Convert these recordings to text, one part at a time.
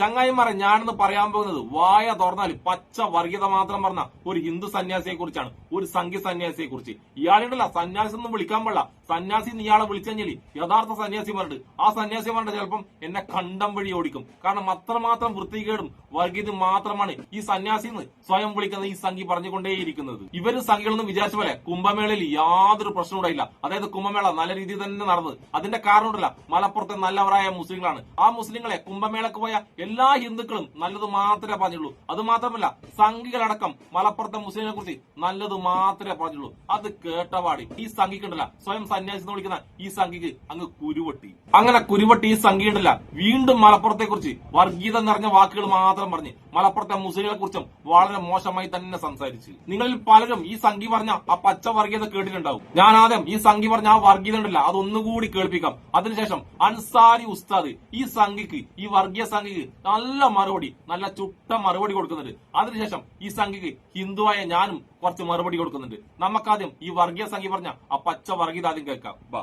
ചങ്ങായിമാരെ ഞാനെന്ന് പറയാൻ പോകുന്നത് വായ തുറന്നാൽ പച്ച വർഗീയത മാത്രം പറഞ്ഞ ഒരു ഹിന്ദു സന്യാസിയെ കുറിച്ചാണ് ഒരു സംഘി സന്യാസിയെ കുറിച്ച് ഇയാളുണ്ടല്ല സന്യാസി ഒന്നും വിളിക്കാൻ പാടില്ല. സന്യാസി ഇയാളെ വിളിച്ചെങ്കിൽ യഥാർത്ഥ സന്യാസിമാരുണ്ട് ആ സന്യാസിമാരുടെ ചിലപ്പം എന്നെ കണ്ടം വഴി ഓടിക്കും. കാരണം അത്രമാത്രം വൃത്തികേടും വർഗീയതും മാത്രമാണ് ഈ സന്യാസി എന്ന് സ്വയം വിളിക്കുന്ന ഈ സംഘി പറഞ്ഞുകൊണ്ടേയിരിക്കുന്നത്. ഇവരും സംഘികളൊന്നും വിചാരിച്ച പോലെ കുംഭമേളയിൽ യാതൊരു പ്രശ്നവും ഉണ്ടായില്ല. അതായത് കുംഭമേള നല്ല രീതിയിൽ തന്നെ നടന്നത്. അതിന്റെ കാരണം ഉണ്ടല്ല. മലപ്പുറത്തെ നല്ലവരായ മുസ്ലിങ്ങളാണ്. ആ മുസ്ലിങ്ങളെ കുംഭമേളക്ക് പോയ എല്ലാ ഹിന്ദുക്കളും നല്ലത് മാത്രമേ പറഞ്ഞുള്ളൂ. അത് മാത്രമല്ല സംഘികളടക്കം മലപ്പുറത്തെ മുസ്ലിങ്ങളെ കുറിച്ച് നല്ലത് മാത്രമേ പറഞ്ഞുള്ളൂ. അത് കേട്ടപാടി. ഈ സംഘിക്കുണ്ടല്ല സ്വയം എന്ന് വിളിക്കുന്ന ഈ സംഘിക്ക് അങ്ങ് കുരുവട്ടി അങ്ങനെ കുരുവട്ടി ഈ സംഘി ഉണ്ടല്ല വീണ്ടും മലപ്പുറത്തെ കുറിച്ച് വർഗീയത നിറഞ്ഞ വാക്കുകൾ മാത്രം പറഞ്ഞ് മലപ്പുറത്തെ മുസ്ലിങ്ങളെ കുറിച്ചും വളരെ മോശമായി തന്നെ സംസാരിച്ചു. നിങ്ങളിൽ പലരും ഈ സംഘി പറഞ്ഞ ആ പച്ച വർഗീയത കേട്ടിട്ടുണ്ടാവും. ഞാൻ ആദ്യം ഈ സംഘി പറഞ്ഞ ആ വർഗീയത ഉണ്ടല്ല അതൊന്നുകൂടി കേൾപ്പിക്കാം. അതിനുശേഷം അൻസാരി ഉസ്താദ് ഈ സംഘിക്ക് ഈ വർഗീയ സംഘിക്ക് നല്ല മറുപടി നല്ല ചുട്ട മറുപടി കൊടുക്കുന്നുണ്ട്. അതിനുശേഷം ഈ സംഘിക്ക് ഹിന്ദുവായ ഞാനും കുറച്ച് മറുപടി കൊടുക്കുന്നുണ്ട്. നമുക്കാദ്യം ഈ വർഗീയ സംഖ്യ പറഞ്ഞ ആ പച്ച വർഗീയത ആദ്യം കേൾക്കാം. വാ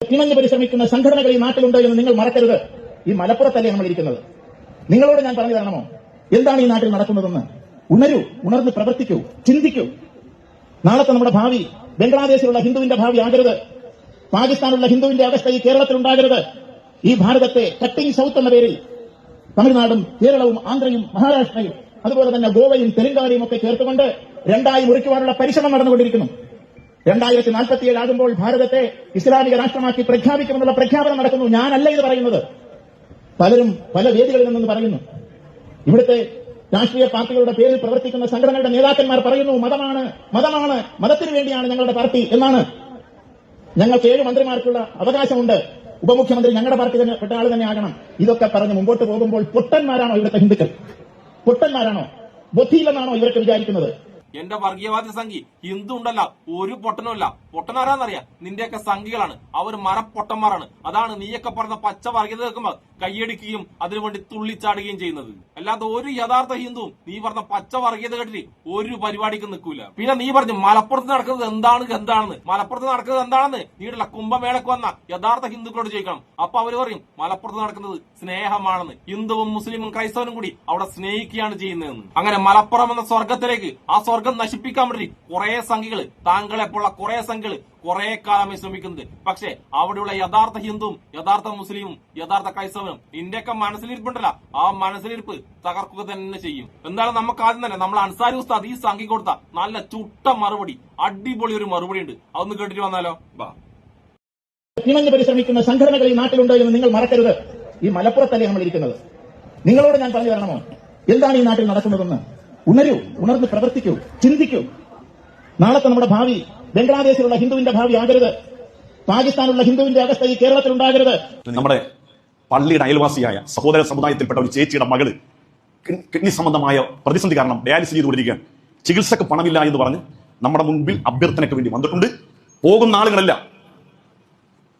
കിണഞ്ഞു പരിശ്രമിക്കുന്ന സംഘടനകൾ ഈ നാട്ടിലുണ്ട് എന്ന് നിങ്ങൾ മറക്കരുത്. ഈ മലപ്പുറത്തല്ലേ നമ്മൾ ഇരിക്കുന്നത്. നിങ്ങളോട് ഞാൻ പറഞ്ഞു തരണമോ എന്താണ് ഈ നാട്ടിൽ നടക്കുന്നതെന്ന്? ഉണരൂ ഉണർന്ന് പ്രവർത്തിക്കൂ ചിന്തിക്കൂ. നാളത്തെ നമ്മുടെ ഭാവി ബംഗ്ലാദേശിലുള്ള ഹിന്ദുവിന്റെ ഭാവി ആകരുത്. പാകിസ്ഥാനുള്ള ഹിന്ദുവിന്റെ അവസ്ഥ ഈ കേരളത്തിൽ ഉണ്ടാകരുത്. ഈ ഭാരതത്തെ കട്ടിംഗ് സൗത്ത് എന്ന പേരിൽ തമിഴ്നാടും കേരളവും ആന്ധ്രയും മഹാരാഷ്ട്രയും അതുപോലെ തന്നെ ഗോവയും തെലങ്കാനയും ഒക്കെ ചേർത്തുകൊണ്ട് രണ്ടായി മുറിക്കുവാനുള്ള പരിശ്രമം നടന്നുകൊണ്ടിരിക്കുന്നു. രണ്ടായിരത്തി നാൽപ്പത്തിയേഴ് ആകുമ്പോൾ ഭാരതത്തെ ഇസ്ലാമിക രാഷ്ട്രമാക്കി പ്രഖ്യാപിക്കുമെന്നുള്ള പ്രഖ്യാപനം നടക്കുന്നു. ഞാനല്ല ഇത് പറയുന്നത്. പലരും പല വേദികളിൽ നിന്നും പറയുന്നു. ഇവിടുത്തെ രാഷ്ട്രീയ പാർട്ടികളുടെ പേരിൽ പ്രവർത്തിക്കുന്ന സംഘടനയുടെ നേതാക്കന്മാർ പറയുന്നു മതമാണ് മതമാണ് മതത്തിന് വേണ്ടിയാണ് ഞങ്ങളുടെ പാർട്ടി എന്നാണ്. ഞങ്ങൾക്ക് ഏഴ് മന്ത്രിമാർക്കുള്ള അവകാശമുണ്ട്. ഉപമുഖ്യമന്ത്രി ഞങ്ങളുടെ പാർട്ടി തന്നെ പെട്ട ആൾ തന്നെ ആകണം. ഇതൊക്കെ പറഞ്ഞ് മുമ്പോട്ട് പോകുമ്പോൾ പൊട്ടന്മാരാണോ ഇവിടുത്തെ ഹിന്ദുക്കൾ? പൊട്ടന്മാരാണോ? ബുദ്ധിയില്ലെന്നാണോ ഇവരൊക്കെ വിചാരിക്കുന്നത്? എന്റെ വർഗീയവാദി സംഘി ഹിന്ദു ഉണ്ടല്ല ഒരു പൊട്ടനുമല്ല പൊട്ടനാരാന്നറിയാം നിന്റെയൊക്കെ സംഘികളാണ്. അവർ മരപ്പൊട്ടന്മാരാണ് അതാണ് നീയൊക്കെ പറഞ്ഞ പച്ച വർഗീയത കേൾക്കുമ്പോൾ കൈയടിക്കുകയും അതിനുവേണ്ടി തുള്ളിച്ചാടുകയും ചെയ്യുന്നത്. അല്ലാതെ ഒരു യഥാർത്ഥ ഹിന്ദുവും നീ പറഞ്ഞ പച്ച വർഗീയത കേട്ടിട്ട് ഒരു പരിപാടിക്ക് നിൽക്കൂല. പിന്നെ നീ പറഞ്ഞു മലപ്പുറത്ത് നടക്കുന്നത് എന്താണ് എന്താണെന്ന് മലപ്പുറത്ത് നടക്കുന്നത് എന്താണെന്ന് നീടല്ല കുംഭമേളക്ക് വന്ന യഥാർത്ഥ ഹിന്ദുക്കളോട് ചോദിക്കണം. അപ്പൊ അവർ പറയും മലപ്പുറത്ത് നടക്കുന്നത് സ്നേഹമാണെന്ന്. ഹിന്ദുവും മുസ്ലിമും ക്രൈസ്തവനും കൂടി അവിടെ സ്നേഹിക്കുകയാണ് ചെയ്യുന്നതെന്ന്. അങ്ങനെ മലപ്പുറം എന്ന സ്വർഗത്തിലേക്ക് ആ നശിപ്പിക്കാൻ വേണ്ടി കുറെ സംഖ്യകൾ താങ്കളെ പോലുള്ള കുറെ സംഖ്യകൾ കുറെ കാലമായി ശ്രമിക്കുന്നത് പക്ഷെ അവിടെയുള്ള യഥാർത്ഥ ഹിന്ദുവും യഥാർത്ഥ മുസ്ലിമും യഥാർത്ഥ ക്രൈസ്തവനും ഇന്ത്യയൊക്കെ മനസ്സിലിരിപ്പുണ്ടല്ല. ആ മനസ്സിലിരിപ്പ് തകർക്കുക തന്നെ ചെയ്യും. എന്തായാലും നമുക്ക് ആദ്യം തന്നെ നമ്മൾ അൻസാരി ഉസ്താദ് ഈ സംഘി കൊടുത്ത നല്ല ചുട്ട മറുപടി അടിപൊളി ഒരു മറുപടി ഉണ്ട് അതൊന്ന് കേട്ടിട്ട് വന്നാലോ? പിണഞ്ഞ് പരിശ്രമിക്കുന്ന സംഘടനകൾ ഈ നാട്ടിലുണ്ട് എന്ന് നിങ്ങൾ മറക്കരുത്. ഈ മലപ്പുറത്തല്ലേ നമ്മൾ ഇരിക്കുന്നത് നിങ്ങളോട് ഞാൻ പറഞ്ഞു തരണമോ? എന്താണ് ഈ നാട്ടിൽ നടക്കുന്നതെന്ന്? ഉണരൂ ഉണർന്ന് പ്രവർത്തിക്കൂ ചിന്തിക്കൂ. നാളത്തെ നമ്മുടെ ഭാവി ബംഗ്ലാദേശിലുള്ള ഹിന്ദുവിന്റെ ഭാവി ആകരുത്. പാകിസ്ഥാനുള്ള ഹിന്ദുവിന്റെ അവസ്ഥ ഈ കേരളത്തിൽ ഉണ്ടാകരുത്. നമ്മുടെ പള്ളിയുടെ അയൽവാസിയായ സഹോദര സമുദായത്തിൽപ്പെട്ട ഒരു ചേച്ചിയുടെ മകൾ കിഡ്നി സംബന്ധമായ പ്രതിസന്ധി കാരണം ഡയാലിസിസ് ചെയ്തുകൊണ്ടിരിക്കുകയാണ്. ചികിത്സക്ക് പണമില്ല എന്ന് പറഞ്ഞ് നമ്മുടെ മുൻപിൽ അഭ്യർത്ഥനയ്ക്ക് വേണ്ടി വന്നിട്ടുണ്ട്. പോകുന്ന ആളുകളല്ല.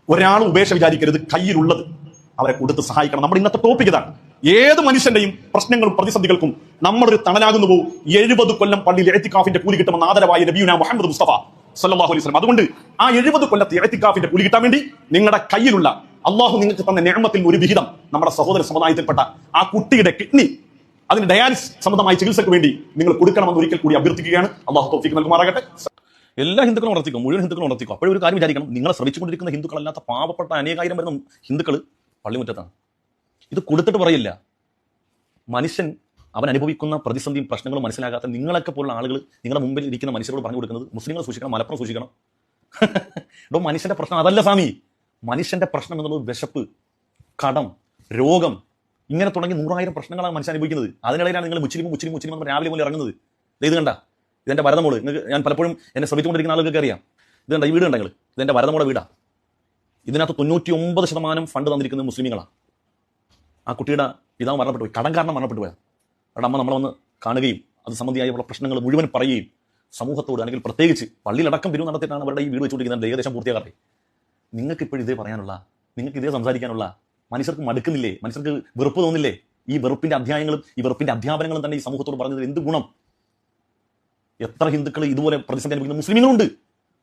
ഒരാൾ ഉപേക്ഷ വിചാരിക്കരുത്. കയ്യിലുള്ളത് അവരെ കൊടുത്ത് സഹായിക്കണം. നമ്മുടെ ഇന്നത്തെ ടോപ്പിക് ഇതാണ്. ഏത് മനുഷ്യന്റെയും പ്രശ്നങ്ങളും പ്രതിസന്ധികൾക്കും നമ്മളൊരു പോകും എഴുപത് കൊല്ലം പള്ളിയിൽ എഴുത്തിക്കാഫിന്റെ കൂലി കിട്ടുമെന്ന് ആദരവായ നബിയുന മുഹമ്മദ് മുസ്തഫ സല്ലാഹു അലൈഹി അതുകൊണ്ട് ആ എഴുപത് കൊല്ലത്തെ എഴുത്തിക്കാഫിന്റെ കൂലി കിട്ടാൻ വേണ്ടി നിങ്ങളുടെ കയ്യിലുള്ള അള്ളാഹു നിങ്ങൾക്ക് തന്ന നിയമത്തിൽ ഒരു വിഹിതം നമ്മുടെ സഹോദര സമുദായത്തിൽപ്പെട്ട ആ കുട്ടിയുടെ കിഡ്നി അതിന് ഡയാലിസ് സംബന്ധമായ ചികിത്സയ്ക്ക് വേണ്ടി നിങ്ങൾ കൊടുക്കണമെന്ന് ഒരിക്കൽ കൂടി അഭ്യർത്ഥിക്കുകയാണ്. അള്ളാഹു തോഫിക്ക് നൽകുമാറാകട്ടെ. എല്ലാ ഹിന്ദുക്കളും ഉണർത്തിക്കും? മുഴുവൻ ഹിന്ദുക്കളും ഉണർത്തിക്കും? അപ്പോഴൊരു കാര്യം വിചാരിക്കണം. നിങ്ങളെ ശ്രമിച്ചുകൊണ്ടിരിക്കുന്ന ഹിന്ദുക്കളല്ലാത്ത പാവപ്പെട്ട അനേകായിരം വരുന്ന ഹിന്ദുക്കൾ പള്ളിമുറ്റത്താണ്. ഇത് കൊടുത്തിട്ട് പറയില്ല. മനുഷ്യൻ അവൻ അനുഭവിക്കുന്ന പ്രതിസന്ധിയും പ്രശ്നങ്ങളും മനസ്സിലാകാത്ത നിങ്ങളൊക്കെ പോലുള്ള ആളുകൾ നിങ്ങളുടെ മുമ്പിൽ ഇരിക്കുന്ന മനുഷ്യരോട് പറഞ്ഞു കൊടുക്കുന്നത് മുസ്ലിങ്ങൾ സൂക്ഷിക്കണം മലപ്പുറം സൂക്ഷിക്കണം. എടോ മനുഷ്യന്റെ പ്രശ്നം അതല്ല സ്വാമി. മനുഷ്യന്റെ പ്രശ്നം എന്നുള്ളത് വിശപ്പ് കടം രോഗം ഇങ്ങനെ തുടങ്ങി നൂറായിരം പ്രശ്നങ്ങളാണ് മനുഷ്യൻ അനുഭവിക്കുന്നത്. അതിനിടയിലാണ് നിങ്ങൾ മുച്ചിരി മുച്ചിരി മുച്ചിരി എന്ന് രാവിലെ പോലെ ഇറങ്ങുന്നത്. ഇത് കണ്ട. ഇതെന്റെ ഭരതമോൾ. നിങ്ങൾക്ക് ഞാൻ പലപ്പോഴും എന്നെ ശ്രമിച്ചുകൊണ്ടിരിക്കുന്ന ആളുകൾക്ക് അറിയാം. ഇത് കണ്ട ഈ വീട് കണ്ടെങ്കിൽ ഇതെന്റെ വരതമോടെ വീടാ. ഇതിനകത്ത് തൊണ്ണൂറ്റി ഒമ്പത് ശതമാനം ഫണ്ട് തന്നിരിക്കുന്നത് മുസ്ലിങ്ങളാണ് ആ കുട്ടിയുടെ പിതാവ് മരണപ്പെട്ടു പോയി. കടം കാരണം മരണപ്പെട്ടു പോയത്. അവിടെ അമ്മ നമ്മളെ വന്ന് കാണുകയും അത് സംബന്ധിയായുള്ള പ്രശ്നങ്ങൾ മുഴുവൻ പറയുകയും സമൂഹത്തോട് അല്ലെങ്കിൽ പ്രത്യേകിച്ച് പള്ളിയിലടക്കം പിരിവ് നടത്തിയിട്ടാണ് അവരുടെ ഈ വീട് വെച്ചുകൊണ്ടിരിക്കുന്നത്. ഏകദേശം പൂർത്തിയാകാറേ നിങ്ങൾക്ക് ഇപ്പോഴും ഇതേ പറയാനുള്ള നിങ്ങൾക്ക് ഇതേ സംസാരിക്കാനുള്ള മനുഷ്യർക്ക് മടുക്കുന്നില്ലേ? മനുഷ്യർക്ക് വെറുപ്പ് തോന്നില്ലേ? ഈ വെറുപ്പിന്റെ അധ്യായങ്ങളും ഈ വെറുപ്പിന്റെ അധ്യാപനങ്ങളും തന്നെ ഈ സമൂഹത്തോട് പറഞ്ഞത് എന്ത് ഗുണം? എത്ര ഹിന്ദുക്കൾ ഇതുപോലെ പ്രതിസന്ധി അനുഭവിക്കുന്ന മുസ്ലിങ്ങളുണ്ട്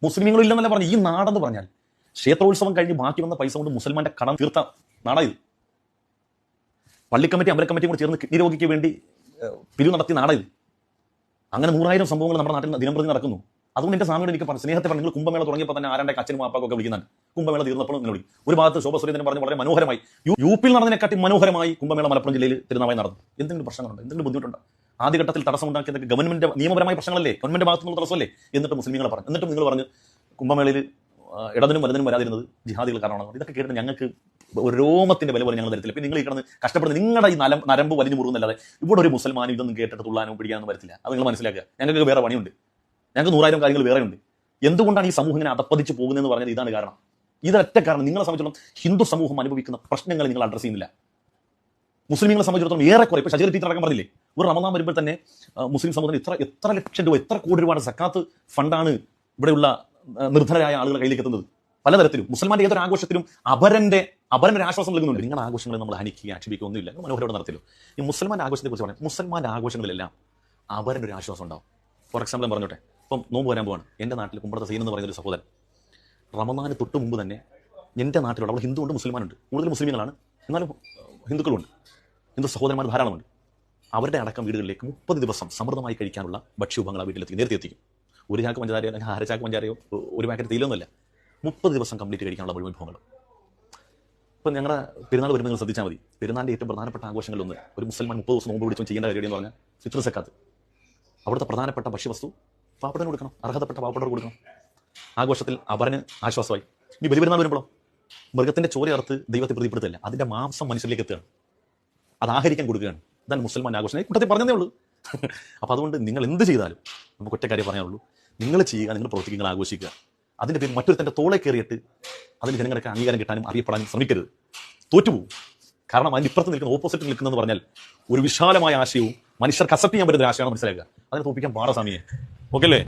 മുസ്ലിങ്ങളും ഇല്ലെന്നല്ല പറഞ്ഞു ഈ നാടെന്ന് പറഞ്ഞാൽ ക്ഷേത്രോത്സവം കഴിഞ്ഞ് ബാക്കി വന്ന പൈസ കൊണ്ട് മുസൽമാന്റെ കടം തീർത്ത നാടാ ഇത്. പള്ളി കമ്മിറ്റി കൂടി ചേർന്ന് കിഡ്നി രോഗിക്ക് വേണ്ടി പിരിവ് നടത്തിയ നാടായത് അങ്ങനെ നൂറായിരം സംഭവങ്ങൾ നമ്മുടെ നാട്ടിൽ ദിനംപ്രതി നടക്കുന്നു. അതുകൊണ്ട് എന്റെ സ്വാമിയോട് എനിക്ക് പറഞ്ഞു സ്നേഹത്തെ പറഞ്ഞു നിങ്ങൾ കുംഭമേള തുടങ്ങിയപ്പോൾ തന്നെ ആരാണ്ട് അച്ഛനും അപ്പാക്കൊക്കെ വിളിക്കുന്നുണ്ട്. കുംഭമേള തീർന്നപ്പോൾ ഇങ്ങനെ വിളിക്കും. ഒരു ഭാഗത്ത് ശോഭ സുരേന്ദ്രൻ പറഞ്ഞു വളരെ മനോഹരമായി യു പിയിൽ നടന്നതിനെക്കാട്ടി മനോഹരമായി കുംഭമേള മലപ്പുറം ജില്ലയിൽ തിരുനാവായി നടന്നു. എന്തെങ്കിലും പ്രശ്നങ്ങളുണ്ട്? എന്തെങ്കിലും ബുദ്ധിമുട്ടുണ്ട്? ആദ്യഘട്ടത്തിൽ ഉണ്ടാക്കിയതൊക്കെ ഗവൺമെന്റ് നിയമപരമായ പ്രശ്നങ്ങളല്ലേ? ഗവൺമെന്റ് ഭാഗത്തുനിന്നുള്ള തടസ്സമല്ലേ? എന്നിട്ട് മുസ്ലിങ്ങളെ പറഞ്ഞു. എന്നിട്ട് നിങ്ങൾ പറഞ്ഞു കുംഭമേളയിൽ ഇടതിനും വലതിനും വരാതിരുന്നത് ജിഹാദികൾ കാരണമാണ് ഇതൊക്കെ കേട്ട് ഞങ്ങൾക്ക് രോമത്തിന്റെ വില പോലെ ഞങ്ങൾ തരത്തില്ല. പിന്നെ നിങ്ങൾ ഈ കഷ്ടപ്പെടുന്ന നിങ്ങളുടെ ഈ നരം നരമ്പ് വലിഞ്ഞു മുറുകുന്നല്ലാതെ ഇവിടെ ഒരു മുസൽമാനും ഇതൊന്നും കേട്ടിട്ട് തുള്ളാനും പിടിക്കാനും വരത്തില്ല. അത് നിങ്ങൾ മനസ്സിലാക്കുക. ഞങ്ങൾക്ക് വേറെ പണിയുണ്ട്. ഞങ്ങൾക്ക് നൂറായിരം കാര്യങ്ങൾ വേറെ ഉണ്ട് എന്തുകൊണ്ടാണ് ഈ സമൂഹം ഇങ്ങനെ അതപ്പതിച്ച് പോകുന്നതെന്ന് പറഞ്ഞാൽ ഇതാണ് കാരണം. ഇതൊറ്റ കാരണം. നിങ്ങളെ സംബന്ധിച്ചിടത്തോളം ഹിന്ദു സമൂഹം അനുഭവിക്കുന്ന പ്രശ്നങ്ങൾ നിങ്ങൾ അഡ്രസ് ചെയ്യുന്നില്ല. മുസ്ലിങ്ങളെ സംബന്ധിച്ചിടത്തോളം ഏറെക്കുറെ ഇപ്പൊ ഷജീർ ടീച്ചർ പറഞ്ഞില്ലേ? ഒരു റമദാൻ വരുമ്പോൾ തന്നെ മുസ്ലിം സമൂഹത്തിന് ഇത്ര എത്ര ലക്ഷം രൂപ എത്ര കോടി രൂപയുടെ സക്കാത്ത് ഫണ്ടാണ് ഇവിടെയുള്ള നിർധനരായ ആളുകളുടെ കയ്യിലേക്ക് എത്തുന്നത് പലതരത്തിലും. മുസൽമാന്റെ ഏതൊരു ആഘോഷത്തിലും അപരന്റെ അപരന്റെ ആശ്വാസം നൽകുന്നുണ്ട്. നിങ്ങളുടെ ആഘോഷങ്ങളെ നമ്മൾ ഹനിക്കുക ആക്ഷേപിക്കുക ഒന്നുമില്ല. മനോഹരോട് നടത്തില്ലോ ഈ മുസൽമാന്റെ ആഘോഷത്തെ കുറിച്ച് പറയാം. മുസൽമാന്റെ ആഘോഷങ്ങളിലെല്ലാം അപരന്റെ ഒരു ആശ്വാസം ഉണ്ടാവും. ഫോർ എക്സാമ്പിൾ പറഞ്ഞോട്ടെ. ഇപ്പം നോമ്പ് വരാൻ പോവാണ്. എന്റെ നാട്ടിൽ കുമ്പളത്തെ സീൻ എന്ന് പറയുന്ന ഒരു സഹോദരൻ. റമദാന് തൊട്ട് മുമ്പ് തന്നെ എന്റെ നാട്ടിലുള്ള അവിടെ ഹിന്ദു ഉണ്ട് മുസ്ലിമാനുണ്ട് കൂടുതൽ മുസ്ലിങ്ങളാണ് എന്നാലും ഹിന്ദുക്കളുണ്ട്. ഹിന്ദു സഹോദരന്മാർ ധാരാളമുണ്ട്. അവരുടെ അടക്കം വീടുകളിലേക്ക് മുപ്പത് ദിവസം സമൃദ്ധമായി കഴിക്കാനുള്ള ഭക്ഷ്യവിഭവങ്ങൾ ആ വീട്ടിലെത്തി നേരത്തെ എത്തിക്കും. ഒരു ചാക്ക് പഞ്ചാരയോ അല്ലെങ്കിൽ അര ചാക്ക് പഞ്ചാരയോ ഒരു പാക്കറ്റ് തീലൊന്നുമില്ല മുപ്പത് ദിവസം കംപ്ലീറ്റ് കഴിക്കാനുള്ള മുഴുവൻ വിഭവങ്ങൾ. ഇപ്പം ഞങ്ങളുടെ പെരുന്നാൾ വരുമ്പോൾ നിങ്ങൾ ശ്രദ്ധിച്ചാൽ മതി. പെരുന്നാളിന്റെ ഏറ്റവും പ്രധാനപ്പെട്ട ആഘോഷങ്ങളിലൊന്ന് ഒരു മുസ്ലിം മുപ്പത് ദിവസം നോമ്പ് പിടിച്ചും ചെയ്യേണ്ട കാര്യം എന്ന് പറഞ്ഞാൽ ഫിത്ര സക്കാത്ത്. അവിടുത്തെ പ്രധാനപ്പെട്ട ഭക്ഷ്യവസ്തു പാവപ്പെട്ടവന് കൊടുക്കണം. അർഹതപ്പെട്ട പാവപ്പെട്ടവർ കൊടുക്കണം. ആഘോഷത്തിൽ അവരന് ആശ്വാസമായി. ഇനി ബലിപെരുന്നാൾ വരുമ്പോഴോ? മൃഗത്തിന്റെ ചോര അറുത്ത് ദൈവത്തെ പ്രതിപ്പെടുത്തില്ല. അതിന്റെ മാംസം മനുഷ്യരിലേക്ക് എത്തുകയാണ്. അത് ആഹരിക്കാൻ കൊടുക്കുകയാണ്. ഇതാണ് മുസ്ലിം ആഘോഷം. കൂട്ടത്തിൽ പറഞ്ഞതേ ഉള്ളൂ. അപ്പോൾ അതുകൊണ്ട് നിങ്ങൾ എന്ത് ചെയ്താലും നമുക്ക് ഒറ്റ കാര്യം പറയാനുള്ളൂ. നിങ്ങൾ ചെയ്യുക നിങ്ങൾ പ്രവർത്തിക്കുക ആഘോഷിക്കുക. അതിന്റെ പേര് മറ്റൊരുത്തന്റെ തോളെ കയറിയിട്ട് അതിന് ജനങ്ങൾക്ക് അംഗീകാരം കിട്ടാനും അറിയപ്പെടാനും ശ്രമിക്കരുത്. തോറ്റുപോകും. കാരണം അതിന് ഇപ്പുറത്ത് നിൽക്കുന്ന ഓപ്പോസിറ്റ് നിൽക്കുന്നതെന്ന് പറഞ്ഞാൽ ഒരു വിശാലമായ ആശയവും മനുഷ്യർക്ക് അക്സെപ്റ്റ് ചെയ്യാൻ പറ്റുന്ന ആശയമാണ് മനസ്സിലാക്കുക. അതിനെ തോപ്പിക്കാൻ പാടാ സ്വാമിയെ. ഓക്കെ അല്ലേ?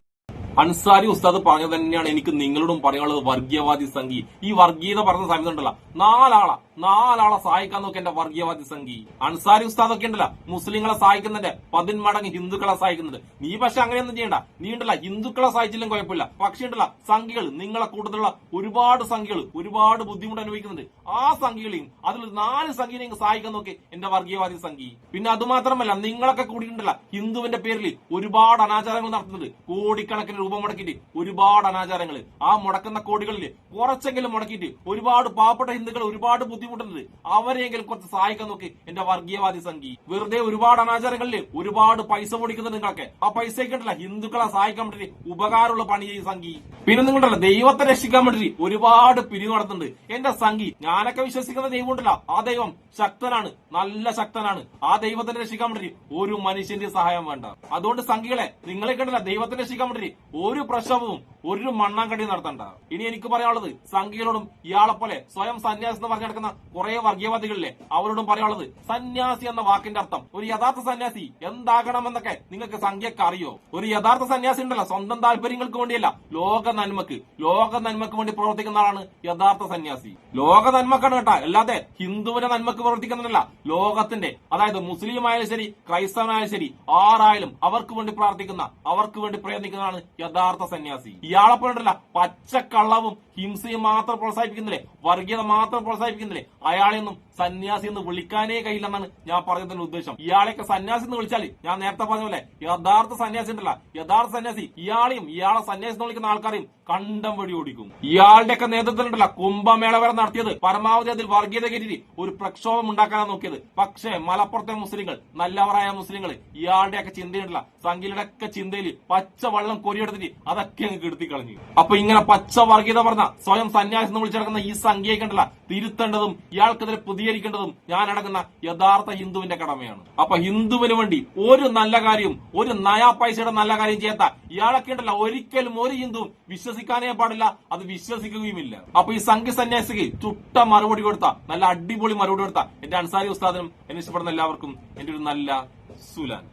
അൻസാരി ഉസ്താദ് പറഞ്ഞത് തന്നെയാണ് എനിക്ക് നിങ്ങളോടും പറയാനുള്ളത് വർഗീയവാദി സംഗീ ഈ വർഗീയത പറഞ്ഞ സമയത്ത് ഉണ്ടല്ലോ നാലാളെ. നാലാളെ സഹായിക്കാൻ നോക്കി എന്റെ വർഗീയവാദി സംഘി. അൻസാരി ഉസ്താദ് ഒക്കെ ഉണ്ടല്ലോ മുസ്ലിങ്ങളെ സഹായിക്കുന്നുണ്ട് പതിന്മടങ്ങ് ഹിന്ദുക്കളെ സഹായിക്കുന്നുണ്ട് നീ പക്ഷെ അങ്ങനെയൊന്നും ചെയ്യണ്ട. നീ ഉണ്ടല്ല ഹിന്ദുക്കളെ സഹായിച്ചില്ലെങ്കിൽ കുഴപ്പമില്ല. പക്ഷേ ഉണ്ടല്ല സംഘികൾ നിങ്ങളെ കൂട്ടത്തിലുള്ള ഒരുപാട് സംഘികൾ ഒരുപാട് ബുദ്ധിമുട്ട് അനുഭവിക്കുന്നുണ്ട്. ആ സംഘികളെയും അതിൽ നാല് സംഘിനെയും സഹായിക്കാൻ നോക്കി എന്റെ വർഗീയവാദി സംഘി. പിന്നെ അതുമാത്രമല്ല നിങ്ങളൊക്കെ കൂടിയിട്ടുണ്ടല്ല ഹിന്ദുവിന്റെ പേരിൽ ഒരുപാട് അനാചാരങ്ങൾ നടത്തുന്നുണ്ട്. കോടിക്കണക്കിന് രൂപ മുടക്കിയിട്ട് ഒരുപാട് അനാചാരങ്ങൾ. ആ മുടക്കുന്ന കോടികളിൽ കുറച്ചെങ്കിലും മുടക്കിയിട്ട് ഒരുപാട് പാവപ്പെട്ട ഹിന്ദുക്കൾ ഒരുപാട് ബുദ്ധിമുട്ടുണ്ട് അവരെയെങ്കിലും കുറച്ച് സഹായിക്കാൻ നോക്കി. എന്റെ വർഗീയവാദി സംഘി. വെറുതെ ഒരുപാട് അനാചാരങ്ങളിൽ ഒരുപാട് പൈസ പൊടിക്കുന്നുണ്ട് നിങ്ങളൊക്കെ ആ പൈസ കിട്ടില്ല ഹിന്ദുക്കളെ സഹായിക്കാൻ വേണ്ടി ഉപകാരമുള്ള പണി ചെയ്യും സംഘി. പിന്നെ നിങ്ങളുടെ ദൈവത്തെ രക്ഷിക്കാൻ വേണ്ടി ഒരുപാട് പിരിവ് നടത്തുന്നുണ്ട്. എന്റെ സംഘി ഞാനൊക്കെ വിശ്വസിക്കുന്ന ദൈവം ഉണ്ടല്ല. ആ ദൈവം ശക്തനാണ്. നല്ല ശക്തനാണ്. ആ ദൈവത്തെ രക്ഷിക്കാൻ വേണ്ടി ഒരു മനുഷ്യന്റെ സഹായം വേണ്ട. അതുകൊണ്ട് സംഘികളെ നിങ്ങളെ കണ്ടില്ല ദൈവത്തെ രക്ഷിക്കാൻ വേണ്ടി ഒരു പ്രശ്നവും ഒരു മണ്ണാങ്കടി നടത്തണ്ട. ഇനി എനിക്ക് പറയാനുള്ളത് സംഘികളോടും ഇയാളെ പോലെ സ്വയം സന്യാസം എന്ന് കുറെ വർഗീയവാദികളിലെ അവരോടും പറയാനുള്ളത് സന്യാസി എന്ന വാക്കിന്റെ അർത്ഥം. ഒരു യഥാർത്ഥ സന്യാസി എന്താകണമെന്നൊക്കെ നിങ്ങൾക്ക് സംഖ്യക്ക് അറിയോ? ഒരു യഥാർത്ഥ സന്യാസി ഉണ്ടല്ലോ സ്വന്തം താല്പര്യങ്ങൾക്ക് വേണ്ടിയല്ല. ലോക നന്മക്ക് ലോക നന്മക്ക് വേണ്ടി പ്രവർത്തിക്കുന്ന ആളാണ് യഥാർത്ഥ സന്യാസി. ലോക നന്മക്കാണ് കേട്ടാ അല്ലാതെ ഹിന്ദുവിന്റെ നന്മക്ക് പ്രവർത്തിക്കുന്നതല്ല. ലോകത്തിന്റെ അതായത് മുസ്ലിം ആയാലും ശരി ക്രൈസ്തവനായാലും ശരി ആരായാലും അവർക്ക് വേണ്ടി പ്രാർത്ഥിക്കുന്ന അവർക്ക് വേണ്ടി പ്രയത്നിക്കുന്നതാണ് യഥാർത്ഥ സന്യാസി. ഇയാളെ പോലുണ്ടല്ല പച്ചക്കള്ളവും ഹിംസയും മാത്രം പ്രോത്സാഹിപ്പിക്കുന്നില്ലേ? വർഗീയത മാത്രം പ്രോത്സാഹിപ്പിക്കുന്നില്ലേ? അയാളെയൊന്നും സന്യാസി എന്ന് വിളിക്കാനേ കഴിയില്ലെന്നാണ് ഞാൻ പറഞ്ഞതിന്റെ ഉദ്ദേശം. ഇയാളെയൊക്കെ സന്യാസി എന്ന് വിളിച്ചാൽ ഞാൻ നേരത്തെ പറഞ്ഞ പോലെ യഥാർത്ഥ സന്യാസി ഉണ്ടല്ല. യഥാർത്ഥ സന്യാസി ഇയാളെയും ഇയാളെ സന്യാസി എന്ന് വിളിക്കുന്ന ആൾക്കാരെയും കണ്ടം വഴി ഓടിക്കും. ഇയാളുടെയൊക്കെ നേതൃത്വത്തിലുണ്ടല്ല കുംഭമേള വരെ നടത്തിയത്. പരമാവധി അതിൽ വർഗീയത കയറ്റി ഒരു പ്രക്ഷോഭം ഉണ്ടാക്കാനാണ് നോക്കിയത്. പക്ഷേ മലപ്പുറത്തെ മുസ്ലിങ്ങൾ നല്ലവരായ മുസ്ലിങ്ങൾ ഇയാളുടെയൊക്കെ ചിന്തയുണ്ടല്ല സംഖ്യയുടെ ഒക്കെ ചിന്തയിൽ പച്ച വെള്ളം കൊരിയെടുത്തിട്ട് അതൊക്കെ അങ്ങ് കെടുത്തി കളഞ്ഞു അപ്പൊ ഇങ്ങനെ പച്ച വർഗീയത പറഞ്ഞ സ്വയം സന്യാസി എന്ന് വിളിച്ചിടക്കുന്ന ഈ സംഖ്യയൊക്കെ കണ്ടല്ല തിരുത്തേണ്ടതും ഇയാൾക്കെതിരെ പ്രതികരിക്കേണ്ടതും ഞാൻ അടങ്ങുന്ന യഥാർത്ഥ ഹിന്ദുവിന്റെ കടമയാണ്. അപ്പൊ ഹിന്ദുവിന് വേണ്ടി ഒരു നല്ല കാര്യം ഒരു നയാ പൈസയുടെ നല്ല കാര്യം ചെയ്യാത്ത ഇയാളൊക്കെ ഉണ്ടല്ല. ഒരിക്കലും ഒരു ഹിന്ദുവും വിശ്വസിക്കാനേ പാടില്ല അത് വിശ്വസിക്കുകയുമില്ല. അപ്പൊ ഈ സംഘ സന്യാസിക്ക് ചുട്ട മറുപടി കൊടുത്ത നല്ല അടിപൊളി മറുപടി കൊടുത്ത എന്റെ അൻസാരി ഉസ്താദിനും എന്നെ ഇഷ്ടപ്പെടുന്ന എല്ലാവർക്കും എന്റെ ഒരു നല്ല സുലാൻ.